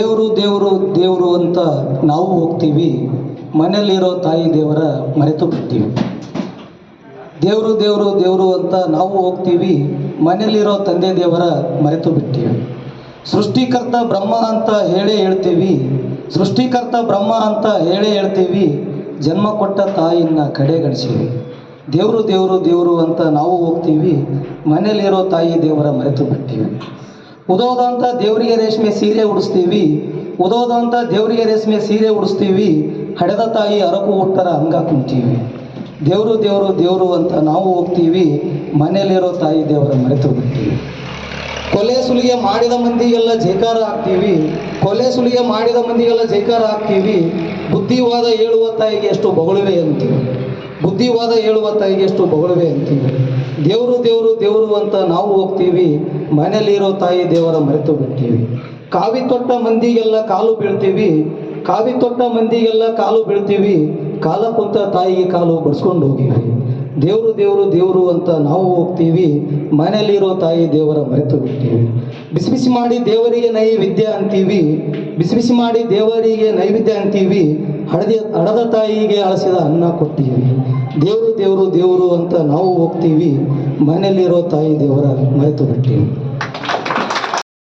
ದೇವರು ದೇವರು ದೇವರು ಅಂತ ನಾವು ಹೋಗ್ತೀವಿ. ಮನೆಯಲ್ಲಿರೋ ತಾಯಿ, ದೇವರ ಮರೆತು ಬಿಡ್ತೀವಿ. ದೇವರು ದೇವರು ದೇವರು ಅಂತ ನಾವು ಹೋಗ್ತೀವಿ. ಮನೆಯಲ್ಲಿರೋ ತಂದೆ, ದೇವರ ಮರೆತು ಬಿಡ್ತೀವಿ. ಸೃಷ್ಟಿಕರ್ತ ಬ್ರಹ್ಮ ಅಂತ ಹೇಳೇ ಹೇಳ್ತೀವಿ. ಸೃಷ್ಟಿಕರ್ತ ಬ್ರಹ್ಮ ಅಂತ ಹೇಳೇ ಹೇಳ್ತೀವಿ. ಜನ್ಮ ಕೊಟ್ಟ ತಾಯಿಯನ್ನ ಕಡೆಗಣಿಸೀವಿ ದೇವರು ದೇವರು ದೇವರು ಅಂತ ನಾವು ಹೋಗ್ತೀವಿ. ಮನೆಯಲ್ಲಿರೋ ತಾಯಿ, ದೇವರ ಮರೆತು ಬಿಡ್ತೀವಿ. ಉದೋದಂತ ದೇವರಿಗೆ ರೇಷ್ಮೆ ಸೀರೆ ಉಡಿಸ್ತೀವಿ, ಉದೋದಂತ ದೇವರಿಗೆ ರೇಷ್ಮೆ ಸೀರೆ ಉಡಿಸ್ತೀವಿ, ಹಡೆದ ತಾಯಿ ಅರಕು ಹುಟ್ಟರ ಹಂಗ ಕುಂತೀವಿ. ದೇವರು ದೇವರು ದೇವರು ಅಂತ ನಾವು ಹೋಗ್ತೀವಿ, ಮನೆಯಲ್ಲಿರೋ ತಾಯಿ ದೇವರ ಮರೆತು ಬಿಡ್ತೀವಿ. ಕೊಲೆ ಸುಲಿಗೆ ಮಾಡಿದ ಮಂದಿಗೆಲ್ಲ ಜೈಕಾರ ಹಾಕ್ತೀವಿ, ಕೊಲೆ ಸುಲಿಗೆ ಮಾಡಿದ ಮಂದಿಗೆಲ್ಲ ಜೈಕಾರ ಹಾಕ್ತೀವಿ, ಬುದ್ಧಿವಾದ ಹೇಳುವ ತಾಯಿಗೆ ಎಷ್ಟು ಬೊಗಳುವೆ ಅಂತೀವಿ. ಬುದ್ಧಿವಾದ ಹೇಳುವ ತಾಯಿಗೆ ಎಷ್ಟು ಬಗಳುವೆ ಅಂತೀವಿ. ದೇವರು ದೇವರು ದೇವರು ಅಂತ ನಾವು ಹೋಗ್ತೀವಿ ಮನೆಯಲ್ಲಿರೋ ತಾಯಿ ದೇವರ ಮರೆತು ಬಿಡ್ತೀವಿ. ಕಾವಿ ತೊಟ್ಟ ಮಂದಿಗೆಲ್ಲ ಕಾಲು ಬೀಳ್ತೀವಿ, ಕಾವಿ ತೊಟ್ಟ ಮಂದಿಗೆಲ್ಲ ಕಾಲು ಬೀಳ್ತೀವಿ, ಕಾಲ ಕುಂತ ತಾಯಿಗೆ ಕಾಲು ಬಡ್ಸ್ಕೊಂಡು ಹೋಗಿವಿ ದೇವರು ದೇವರು ದೇವರು ಅಂತ ನಾವು ಹೋಗ್ತೀವಿ, ಮನೆಯಲ್ಲಿರೋ ತಾಯಿ ದೇವರ ಮರೆತು ಬಿಡ್ತೀವಿ. ಬಿಸಿ ಬಿಸಿ ಮಾಡಿ ದೇವರಿಗೆ ನೈವೇದ್ಯ ಅಂತೀವಿ, ಬಿಸಿ ಬಿಸಿ ಮಾಡಿ ದೇವರಿಗೆ ನೈವೇದ್ಯ ಅಂತೀವಿ, ಹಳದ ಹಡದ ತಾಯಿಗೆ ಅಳಸಿದ ಅನ್ನ ಕೊಡ್ತೀವಿ. ದೇವರು ದೇವರು ದೇವರು ಅಂತ ನಾವು ಹೋಗ್ತೀವಿ, ಮನೆಯಲ್ಲಿರೋ ತಾಯಿ ದೇವರ ಮರೆತು ಬಿಡ್ತೀವಿ.